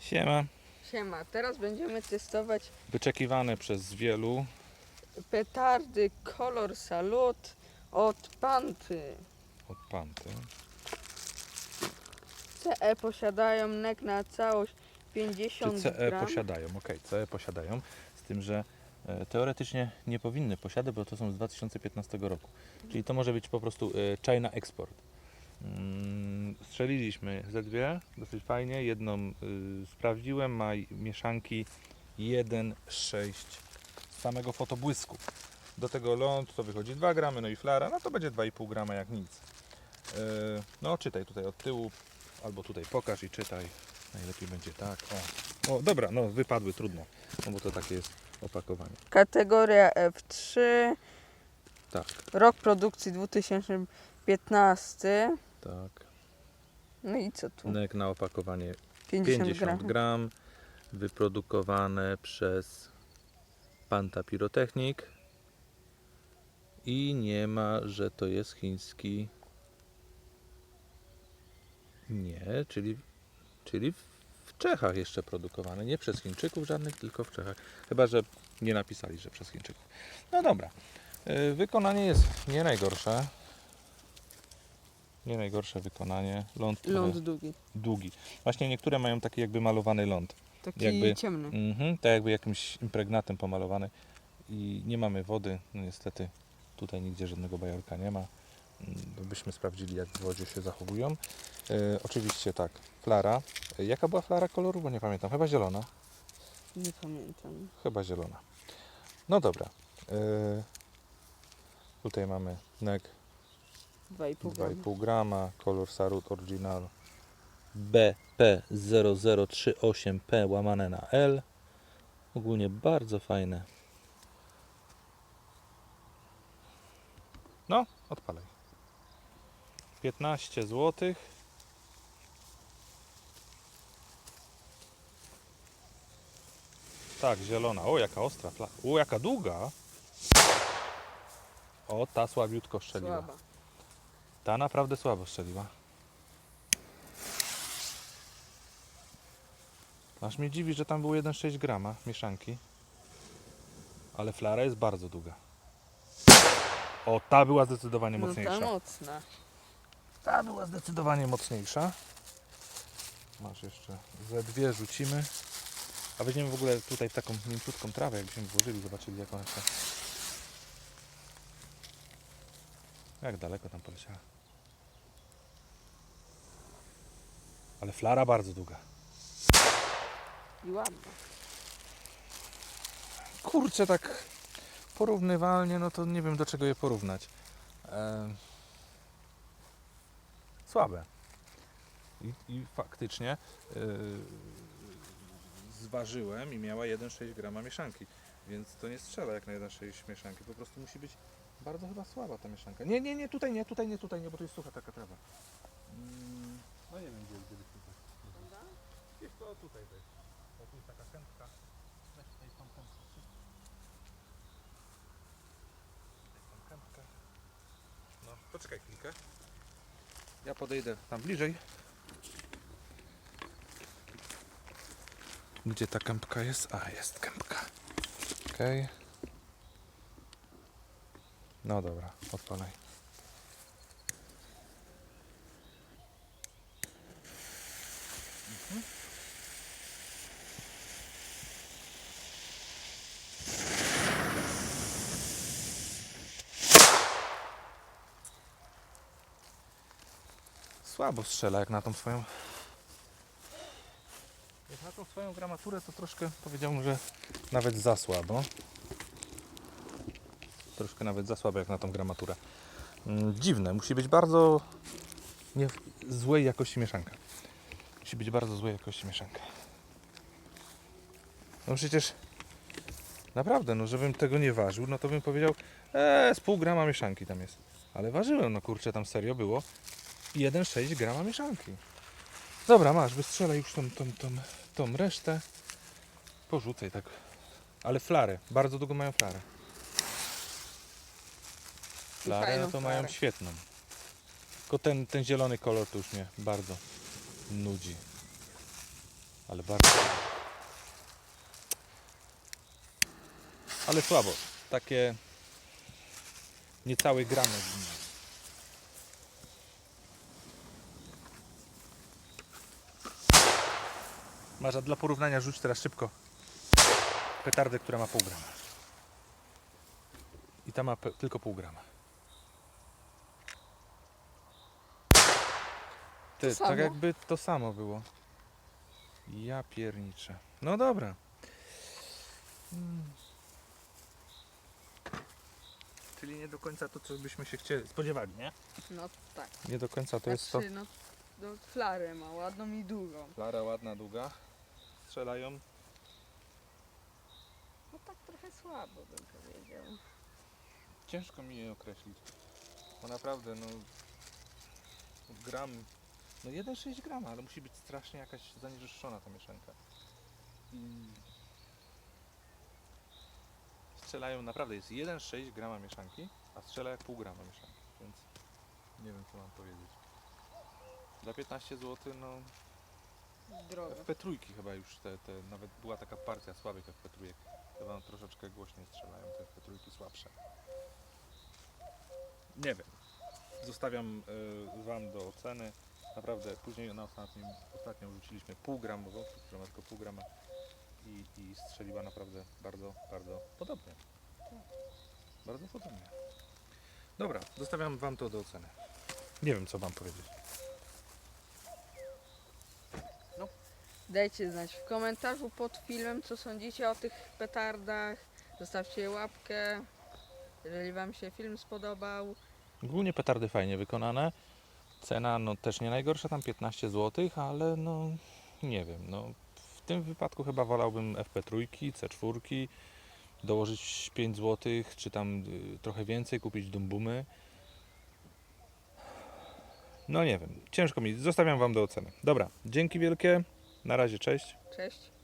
Siema. Siema, teraz będziemy testować Wyczekiwane przez wielu. petardy Color Salut od Panty. Od Panty. CE posiadają nek na całość Czy 50 CE gram. posiadają? Okej, CE posiadają. Z tym, że teoretycznie nie powinny posiadać, bo to są z 2015 roku. Czyli to może być po prostu e, China Export. Mm, Strzeliliśmy ze dwie, dosyć fajnie. Jedną y, sprawdziłem, ma mieszanki 1,6 z samego fotobłysku. Do tego ląd to wychodzi 2 gramy, no i flara, no to będzie 2,5 grama jak nic. E, No czytaj tutaj od tyłu, albo tutaj pokaż i czytaj. Najlepiej będzie tak. O, o dobra, no wypadły, trudno. No bo to takie jest opakowanie. Kategoria F3, Tak, rok produkcji 2015. tak. No i co tu? Nek na opakowanie 50, 50 gram. Wyprodukowane przez Panta Pyrotechnik. I nie ma, że to jest chiński. Nie, czyli, czyli w Czechach jeszcze produkowane. Nie przez Chińczyków żadnych, tylko w Czechach. Chyba, że nie napisali, że przez Chińczyków. No dobra. Y, Wykonanie jest nie najgorsze. Nie najgorsze wykonanie. Ląd, Ląd długi. długi. Właśnie niektóre mają taki jakby malowany ląd. Taki Jakby- ciemny. Mhm, tak jakby jakimś impregnatem pomalowany. I nie mamy wody. No niestety tutaj nigdzie żadnego bajorka nie ma. Byśmy sprawdzili jak w wodzie się zachowują. E, oczywiście tak, flara. E, Jaka była flara koloru? Bo nie pamiętam. Chyba zielona. Nie pamiętam. Chyba zielona. No dobra. E, tutaj mamy nek 2,5 gram. 2,5 grama, kolor Sarut Original BP0038P łamane na L. Ogólnie bardzo fajne. No, odpalaj. 15 zł. Tak, zielona. O, jaka ostra. O, jaka długa. O, ta słabiutko strzeliła. Słaba. Ta naprawdę słabo strzeliła. Aż mnie dziwi, że tam było 1,6 grama mieszanki. Ale flara jest bardzo długa. O, ta była zdecydowanie No mocniejsza. ta mocna. Ta była zdecydowanie mocniejsza. Masz jeszcze ze dwie rzucimy. A weźmiemy w ogóle tutaj w taką mięciutką trawę, jakbyśmy włożyli, zobaczyli jak ona się... Jak daleko tam poleciała. Ale flara bardzo długa. I ładna. Kurczę, tak porównywalnie, no to nie wiem do czego je porównać. Słabe. I, I faktycznie yy, zważyłem i miała 1,6 grama mieszanki, więc to nie strzela jak na 1,6 mieszanki, po prostu musi być bardzo chyba słaba ta mieszanka. Nie, nie, nie, tutaj nie, tutaj nie, tutaj nie, bo to jest sucha taka trawa. Mm, no nie wiem gdzie, byś tutaj. Gdzieś to tutaj weź. O, tu jest taka kępka. Weź tutaj tą kępkę. Tą kępkę. No, poczekaj chwilkę. Ja podejdę tam bliżej. Gdzie ta kępka jest? A, jest kępka. Okej. No dobra, odpalaj. Słabo strzela jak na tą swoją. Jak na tą swoją gramaturę to troszkę powiedziałbym, że nawet za słabo. Troszkę nawet za słabo jak na tą gramaturę. Mm, Dziwne, musi być bardzo nie, złej jakości mieszanka. Musi być bardzo złej jakości mieszanka. No przecież naprawdę, no żebym tego nie ważył, no to bym powiedział, eee, z pół grama mieszanki tam jest. Ale ważyłem, no kurczę, tam serio było 1,6 grama mieszanki. Dobra, masz, wystrzelaj już tą, tą, tą, tą resztę. Porzucaj tak. Ale flarę, bardzo długo mają flarę. Flarę no to mają świetną. Tylko ten, ten zielony kolor to już mnie bardzo nudzi. Ale bardzo. Ale słabo. Takie niecały gram. Marza, dla porównania rzuć teraz szybko petardę, która ma pół grama. I ta ma tylko pół grama. Ty, samo. tak jakby to samo było. Ja pierniczę. No dobra. Hmm. Czyli nie do końca to, co byśmy się chcieli spodziewali, nie? No tak. Nie do końca to jest to. Znaczy, no, no flarę ma, ładną i długą. Klara ładna, długa. Strzelają. No tak trochę słabo bym powiedział. Ciężko mi je określić. Bo naprawdę, no. Gram. No 1,6 grama, ale musi być strasznie jakaś zanieczyszczona ta mieszanka. I strzelają naprawdę, jest 1,6 grama mieszanki, a strzela jak pół grama mieszanki, więc nie wiem co mam powiedzieć. Za 15 zł, no Drogo. FP3 chyba już te, te, nawet była taka partia słabych FP3. Chyba troszeczkę głośniej strzelają te FP3 słabsze. Nie wiem. Zostawiam y, Wam do oceny. Naprawdę później na ostatnim, ostatnią rzuciliśmy pół gramową, która ma tylko pół grama i, i strzeliła naprawdę bardzo, bardzo podobnie. Bardzo podobnie. Dobra, zostawiam Wam to do oceny. Nie wiem co Wam powiedzieć. Dajcie znać w komentarzu pod filmem, co sądzicie o tych petardach. Zostawcie łapkę, jeżeli Wam się film spodobał. Ogólnie petardy fajnie wykonane. Cena no też nie najgorsza, tam 15 zł, ale no nie wiem, no w tym wypadku chyba wolałbym FP3, C4, dołożyć 5 zł, czy tam y, trochę więcej, kupić dumbumy. No nie wiem, ciężko mi, zostawiam Wam do oceny. Dobra, dzięki wielkie, na razie, cześć. Cześć.